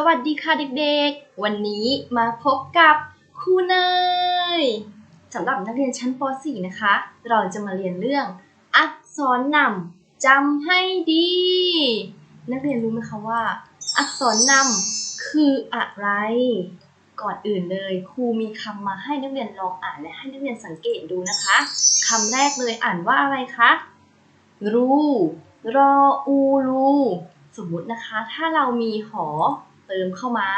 สวัสดีค่ะเด็กๆ วันนี้มาพบกับครูเนยสำหรับนักเรียนชั้นป .4 นะคะ เราจะมาเรียนเรื่อง อักษรนำจำให้ดี นักเรียนรู้ไหมคะว่า อักษรนำคืออะไร ก่อนอื่นเลยครูมีคำมาให้นักเรียนลองอ่านและให้นักเรียนสังเกตดูนะคะคำแรกเลยอ่านว่าอะไรคะรูรออูรูสมมุตินะคะ ถ้าเรามีหอ เติมเข้ามา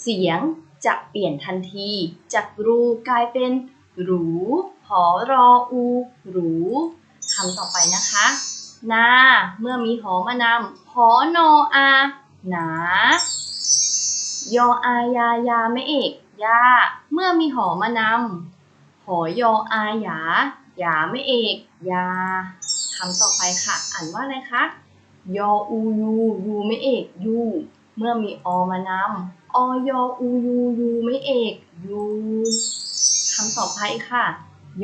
เสียงจะเปลี่ยนทันที จากรูกลายเป็นหรูหอรออูหรูคำต่อไปนะคะนาเมื่อมีหอมานำหอนออาหนายออายายาไม่เอกยาเมื่อมีหอมานำหอยออาหยาหยาไม่เอกยาคำต่อไปค่ะ อ่านว่าอะไรคะยออูยูยูไม่เอกยู เมื่อมีอมานำอยอูยูยูไม่เอกยูคำต่อไปค่ะ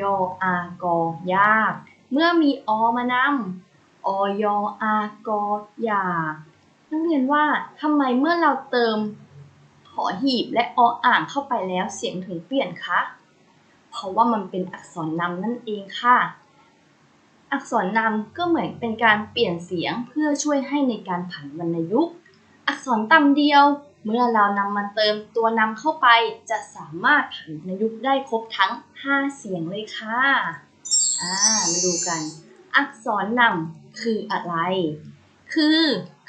ยออากอยาก เมื่อมีอมานำอยออากอยากนักเรียนว่าทำไมเมื่อเราเติมหอหีบและออ่างเข้าไปแล้วเสียงถึงเปลี่ยนคะ เพราะว่ามันเป็นอักษรนำนั่นเองค่ะ อักษรนำก็เหมือนเป็นการเปลี่ยนเสียงเพื่อช่วยให้ในการผันวรรณยุกต์ อักษรต่ำเดียว เมื่อเรานำมาเติมตัวนำเข้าไป จะสามารถผันวรรณยุกได้ครบทั้ง 5 เสียงเลยค่ะ อ่า มาดูกัน อักษรนำคืออะไร คือ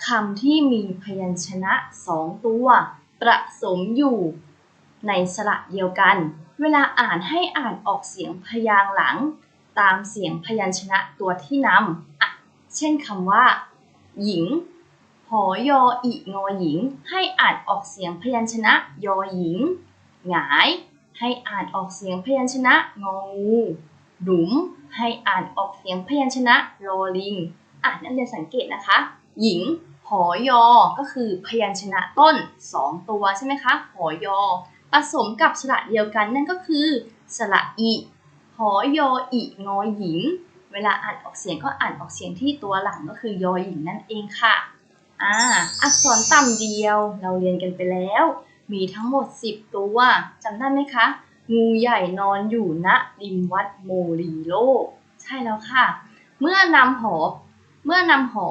คำที่มีพยัญชนะสองตัว ประสมอยู่ ในสระเดียวกัน เวลาอ่านให้อ่านออกเสียงพยางหลัง ตามเสียงพยัญชนะตัวที่นำอะ เช่นคำว่า หญิง อยออีงอหญิง ให้อ่านออกเสียงพยัญชนะยอหญิง หงาย ให้อ่านออกเสียงพยัญชนะงองู หลุม ให้อ่านออกเสียงพยัญชนะลอลิง อ่านนักเรียนสังเกตนะคะ หญิงหอยอ ก็คือพยัญชนะต้น 2 ตัวใช่ไหมคะหอยอ ผสมกับสระเดียวกันนั่นก็คือ สระอีหอยออีงอหญิง เวลาอ่านออกเสียงก็อ่านออกเสียงที่ตัวหลังก็คือยอหญิงนั่นเองค่ะ อ่า อักษรต่ำเดียว เราเรียนกันไปแล้ว มีทั้งหมด 10 ตัวจำได้ไหมคะ งูใหญ่นอนอยู่ณริมวัดโมรีโลก ใช่แล้วค่ะ เมื่อนำหอ เมื่อนำหอ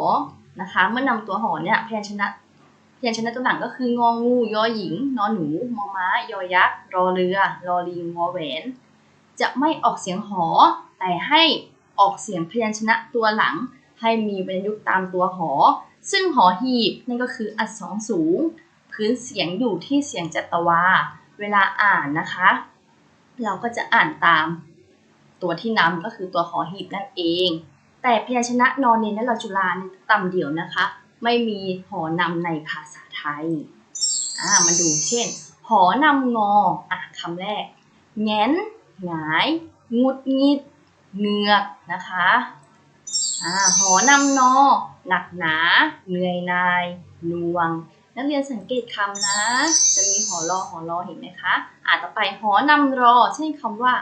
นะคะ เมื่อนำตัวหอเนี่ยพยัญชนะพยัญชนะตัวหลังก็คืององูยอหญิง นอหนู มอม้า ยอยักษ์ รอเรือ รอลิงวอแหวน จะไม่ออกเสียงหอ แต่ให้ออกเสียงพยัญชนะตัวหลัง ให้มีวรรยุกต์ตามตัวหอ ซึ่งหอหีบนั่นก็คืออักษรสูง พื้นเสียงอยู่ที่เสียงจัตวา เวลาอ่านนะคะ เราก็จะอ่านตาม ตัวที่นำก็คือตัวหอหีบนั่นเอง แต่พยัญชนะนอนเนนและลอจุลาต่ำเดี่ยวนะคะ ไม่มีหอนำในภาษาไทยอ่ามาดูเช่น หอนำงออะคำแรกแง้นหงายงุดงิดเหงือกนะคะอ่าหอนำนอ หนักหนา เหนื่อยนายหน่วง นักเรียนสังเกตคำนะ จะมีหอรอหอรอเห็นไหมคะอ่าต่อไปหอนำรอ เช่นคำว่า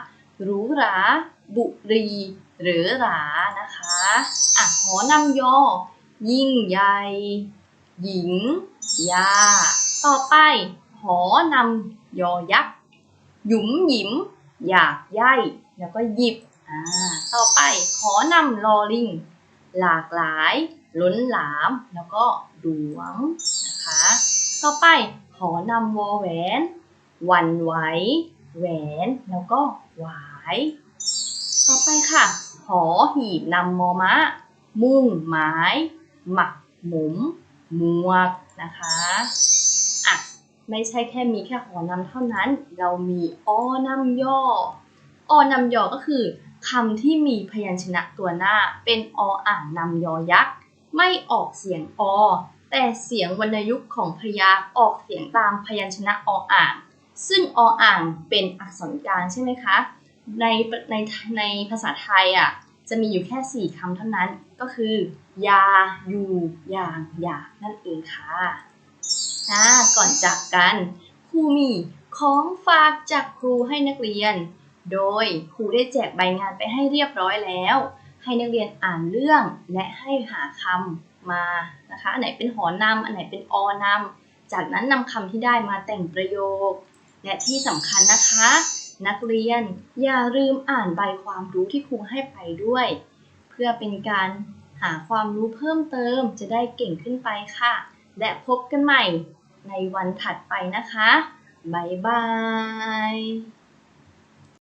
หรูหราบุรี หรือหรานะคะอะหอนำยอ ยิ่งใหญ่หญิง ยา ต่อไป หอนำยอยักษ์หยุมหยิม อยากย่แล้วก็หยิบ อ่า ต่อไป หอนำลอลิง หลากหลาย ล้นหลาม แล้วก็ดวงนะคะ ต่อไปหอนำวอแหวนวันไหว แหวน แล้วก็หวาย ต่อไปค่ะ หอหีบนำมอมะ มุ่งหมาย หมักหมุมหมวกนะคะอะไม่ใช่แค่มีแค่หอนำเท่านั้น เรามีอนำย่อ อนำยอก็คือคำที่มีพยัญชนะตัวหน้า เป็นออ่างนำยอยักษ์ ไม่ออกเสียงอ แต่เสียงวรรณยุกต์ของพยาออกเสียงตามพยัญชนะออ่าง ซึ่งออ่างเป็นอักษรกลางใช่ไหมคะ ในในในภาษาไทยอะจะมีอยู่แค่ 4คำเท่านั้น ก็คือ ยา อยู่ ยาง อยาก นั่นเองค่ะอ่าก่อนจากกันครูมีของฝากจากครูให้นักเรียน โดยครูได้แจกใบงานไปให้เรียบร้อยแล้ว ให้นักเรียนอ่านเรื่องและให้หาคำมานะคะ อันไหนเป็นหอนำอันไหนเป็นอนำจากนั้นนำคำที่ได้มาแต่งประโยค และที่สำคัญนะคะ นักเรียนอย่าลืมอ่านใบความรู้ที่ครูให้ไปด้วย เพื่อเป็นการหาความรู้เพิ่มเติมจะได้เก่งขึ้นไปค่ะ และพบกันใหม่ในวันถัดไปนะคะ บ๊ายบาย